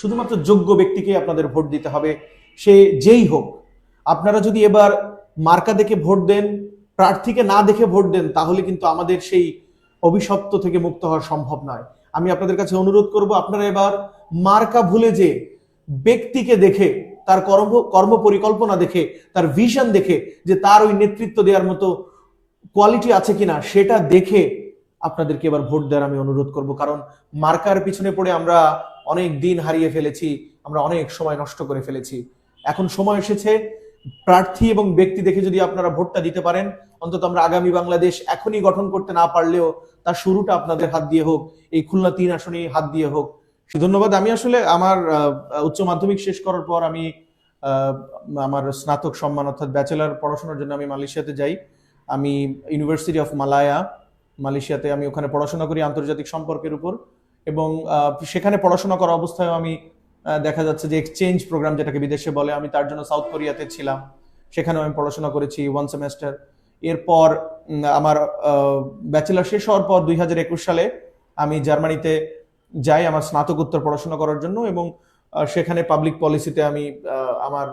শুধুমাত্র যোগ্য ব্যক্তিকে আপনাদের ভোট দিতে হবে, সে যেই হোক। আপনারা যদি এবার মার্কা দেখে ভোট দেন, প্রার্থীকে না দেখে ভোট দেন, তাহলে কিন্তু আমাদের সেই অভিশপ্ত থেকে মুক্ত হওয়া সম্ভব নয়। আমি আপনাদের কাছে অনুরোধ করব, আপনারা এবার মার্কা ভুলে যে ব্যক্তিকে দেখে, তার কর্ম কর্ম পরিকল্পনা দেখে, তার ভিশন দেখে, যে তার ওই নেতৃত্ব দেওয়ার মতো কোয়ালিটি আছে কিনা, সেটা দেখে আপনাদেরকে এবার ভোট দেওয়ার আমি অনুরোধ করব। কারণ মার্কার পিছনে পড়ে আমরা অনেক দিন হারিয়ে ফেলেছি, আমরা অনেক সময় নষ্ট করে ফেলেছি। এখন সময় এসেছে, প্রার্থী এবং ব্যক্তি দেখে যদি আপনারা ভোটটা দিতে পারেন, অন্তত আমরা আগামী বাংলাদেশ এখনই গঠন করতে না পারলেও তার শুরুটা আপনাদের হাত দিয়ে হোক, এই খুলনা তিন আসনে হাত দিয়ে হোক। ধন্যবাদ। আমি আসলে আমার উচ্চ মাধ্যমিক শেষ করার পর আমি আমার স্নাতক সম্মান অর্থাৎ ব্যাচেলার পড়াশোনার জন্য আমি মালয়েশিয়াতে যাই। আমি ইউনিভার্সিটি অফ মালায়া মালয়েশিয়াতে আমি ওখানে পড়াশোনা করি আন্তর্জাতিক সম্পর্কের উপর। এবং সেখানে পড়াশোনা করা অবস্থায় আমি দেখা যাচ্ছে যে এক্সচেঞ্জ প্রোগ্রাম যেটাকে বিদেশে বলে, আমি তার জন্য সাউথ কোরিয়াতে ছিলাম। সেখানেও আমি পড়াশোনা করেছি ওয়ান সেমেস্টার এরপর আমার ব্যাচেলার শেষ হওয়ার পর দুই হাজার একুশ সালে আমি জার্মানিতে যাই আমার স্নাতকোত্তর পড়াশোনা করার জন্য এবং সেখানে পাবলিক পলিসিতে আমি আমার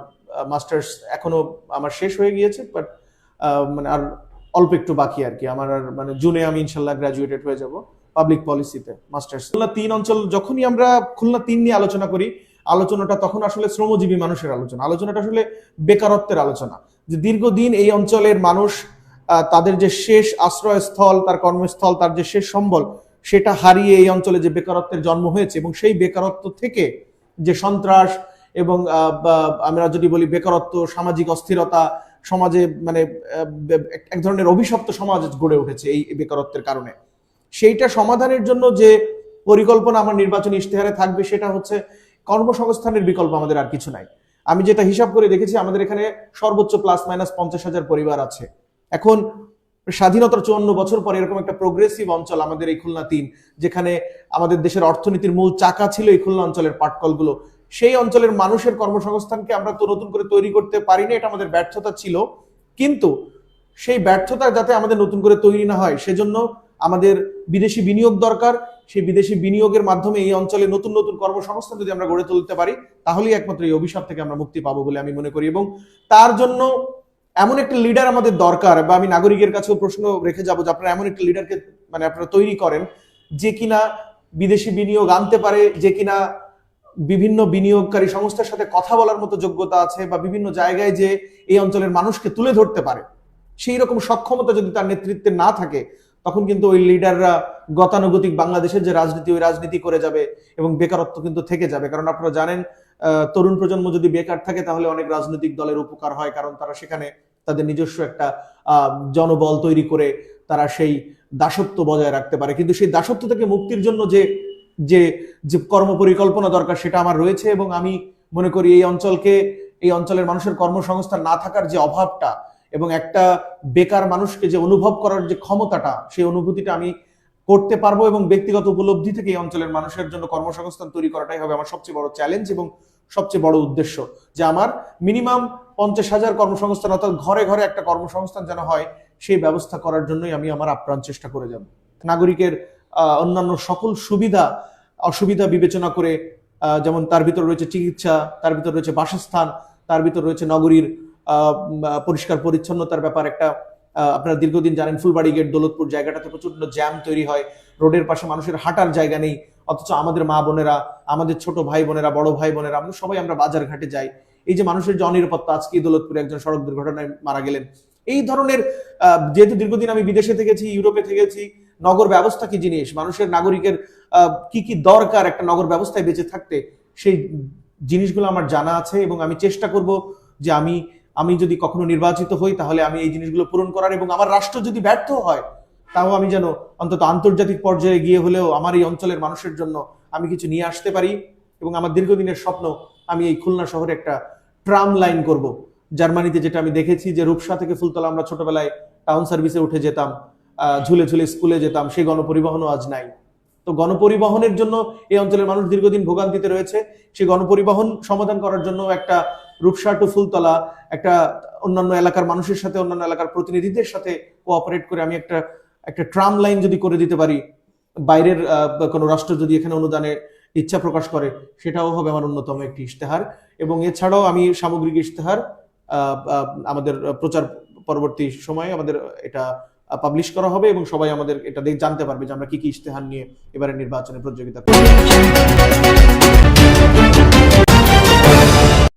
মাস্টার্স এখনও আমার শেষ হয়ে গিয়েছে বাট মানে আর অল্প একটু বাকি আর কি। আমার আর মানে জুনে আমি ইনশাল্লাহ গ্রাজুয়েটেড হয়ে যাব। পাবলিক পলিসিতে মাস্টার্স খুলনা তিন অঞ্চল, যখনই আমরা খুলনা তিন নিয়ে আলোচনা করি, আলোচনাটা তখন আসলে শ্রমজীবী মানুষের আলোচনা। আলোচনাটা আসলে বেকারত্বের আলোচনা। যে দীর্ঘদিন এই অঞ্চলের মানুষ তাদের যে শেষ আশ্রয়স্থল, তার কর্মস্থল, তার যে শেষ সম্বল, সেটা হারিয়ে এই অঞ্চলে যে বেকারত্বের জন্ম হয়েছে এবং সেই বেকারত্ব থেকে যে সন্ত্রাস এবং আমরা যদি বলি বেকারত্ব, সামাজিক অস্থিরতা, সমাজে মানে এক ধরনের অভিশপ্ত সমাজ গড়ে উঠেছে এই বেকারত্বের কারণে। সেইটা সমাধানের জন্য যে পরিকল্পনা আমার নির্বাচনী ইশতেহারে থাকবে সেটা হচ্ছে কর্মসংস্থানের বিকল্প আমাদের আর কিছু নাই। আমি যেটা হিসাব করে দেখেছি, আমাদের এখানে সর্বোচ্চ প্লাস মাইনাস পঞ্চাশ হাজার পরিবার আছে। এখন স্বাধীনতার চুয়ান্ন বছর পরে এরকম একটা প্রোগ্রেসিভ অঞ্চল আমাদের এই খুলনা তিন, যেখানে আমাদের দেশের অর্থনীতির মূল চাকা ছিল এই খুলনা অঞ্চলের পাটকলগুলো, সেই অঞ্চলের মানুষের কর্মসংস্থানকে আমরা তো নতুন করে তৈরি করতে পারিনি, এটা আমাদের ব্যর্থতা ছিল। কিন্তু সেই ব্যর্থতা যাতে আমাদের নতুন করে তৈরি না হয়, সেজন্য আমাদের বিদেশি বিনিয়োগ দরকার। সেই বিদেশি বিনিয়োগের মাধ্যমে এই অঞ্চলে নতুন নতুন কর্মসংস্থান যদি আমরা গড়ে তুলতে পারি, তাহলেই একমাত্র এই অভিশাপ থেকে আমরা মুক্তি পাবো বলে আমি মনে করি। এবং তার জন্য এমন একটা লিডার আমাদের দরকার, বা আমি নাগরিকের কাছেও প্রশ্ন রেখে যাব যে আপনারা এমন একটা লিডারকে মানে আপনারা তৈরি করেন যে কিনা বিদেশি বিনিয়োগ আনতে পারে, যে কিনা বিভিন্ন বিনিয়োগকারী সংস্থার সাথে কথা বলার মতো যোগ্যতা আছে, বা বিভিন্ন জায়গায় যে এই অঞ্চলের মানুষকে তুলে ধরতে পারে। সেই রকম সক্ষমতা যদি তার নেতৃত্বে না থাকে তখন কিন্তু ওই লিডাররা গতানুগতিক বাংলাদেশের যে রাজনীতি, ওই রাজনীতি করে যাবে এবং বেকারত্ব কিন্তু থেকে যাবে। কারণ আপনারা জানেন তরুণ প্রজন্ম যদি বেকার থাকে তাহলে অনেক রাজনৈতিক দলের উপকার হয়, কারণ তারা সেখানে তাদের নিজস্ব একটা জনবল তৈরি করে তারা সেই দাসত্ব বজায় রাখতে পারে। কিন্তু সেই দাসত্ব থেকে মুক্তির জন্য যে যে যে কর্ম পরিকল্পনা দরকার সেটা আমার রয়েছে এবং আমি মনে করি এই অঞ্চলকে, এই অঞ্চলের মানুষের কর্মসংস্থান না থাকার যে অভাবটা এবং একটা বেকার মানুষকে যে অনুভব করার যে ক্ষমতাটা, সেই অনুভূতিটা আমি করতে পারব এবং ব্যক্তিগত উপলব্ধি থেকে এই অঞ্চলের মানুষের জন্য কর্মসংস্থান তৈরি করাটাই হবে আমার সবচেয়ে বড় চ্যালেঞ্জ এবং সবচেয়ে বড় উদ্দেশ্য। যে আমার মিনিমাম পঞ্চাশ হাজার কর্মসংস্থান অর্থাৎ ঘরে ঘরে একটা কর্মসংস্থান যেন হয়, সেই ব্যবস্থা করার জন্যই আমি আমার আপ্রাণ চেষ্টা করে যাব। নাগরিকের অন্যান্য সকল সুবিধা, অসুবিধা বিবেচনা করে যেমন তার ভিতর রয়েছে চিকিৎসা, তার ভিতর রয়েছে বাসস্থান, তার ভিতর রয়েছে নগরীর পরিষ্কার পরিচ্ছন্নতার ব্যাপার একটা আপনারা দীর্ঘদিন জানেন ফুলবাড়ি গেট, দৌলতপুর জায়গাটাতে প্রচণ্ড জ্যাম তৈরি হয়। রোডের পাশে মানুষের হাঁটার জায়গা নেই, অথচ আমাদের মা বোনেরা, আমাদের ছোট ভাই বোনেরা, বড় ভাই বোনেরা, আমরা সবাই আমরা বাজার ঘাটে যাই। এই যে মানুষের যে অনিরাপত্তা, আজকে দৌলতপুরে একজন সড়ক দুর্ঘটনায় মারা গেলেন। এই ধরনের যেহেতু দীর্ঘদিন আমি বিদেশে থেকেছি, ইউরোপে থেকেছি, নগর ব্যবস্থা কি জিনিস? মানুষের, নাগরিকের কি কি দরকার একটা নগর ব্যবস্থায় বেঁচে থাকতে? সেই জিনিসগুলো আমার জানা আছে এবং আমি চেষ্টা করব যে আমি আমি যদি কখনো নির্বাচিত হই, তাহলে আমি এই জিনিসগুলো পূরণ করার এবং আমার রাষ্ট্র যদি ব্যর্থ হয়, তাও আমি যেন অন্তত আন্তর্জাতিক পর্যায়ে গিয়ে হলেও আমার এই অঞ্চলের মানুষের জন্য আমি কিছু নিয়ে আসতে পারি এবং আমার দীর্ঘদিনের স্বপ্ন, আমি এই খুলনা শহরে একটা ট্রাম লাইন করব। জার্মানিতে যেটা আমি দেখেছি যে রূপসা থেকে ফুলতলা আমরা ছোটবেলায় টাউন সার্ভিসে উঠে যেতাম ঝুলে ঝুলে স্কুলে যেতাম, সেই গণপরিবহনও আজ নাই। তো গণপরিবহনের জন্য এই অঞ্চলের মানুষ দীর্ঘদিন ভোগান্তিতে রয়েছে, সেই গণপরিবহন সমাধান করার জন্য একটা রূপসা টু ফুলতলা, একটা অন্যান্য এলাকার মানুষের সাথে, অন্যান্য এলাকার প্রতিনিধিদের সাথে কোঅপারেট করে আমি একটা একটা ট্রাম লাইন যদি করে দিতে পারি, বাইরের কোনো রাষ্ট্র যদি এখানে অনুদানে ইচ্ছা প্রকাশ করে, সেটাও হবে আমার অন্যতম একটি ইশতেহার। এবং এছাড়াও আমি সামগ্রিক ইশতেহার আমাদের প্রচার পরবর্তী সময়ে আমাদের এটা পাবলিশ করা হবে এবং সবাই আমাদের এটা দেখে জানতে পারবে যে আমরা কি কি ইশতেহার নিয়ে এবারে নির্বাচনে প্রতিযোগিতা করব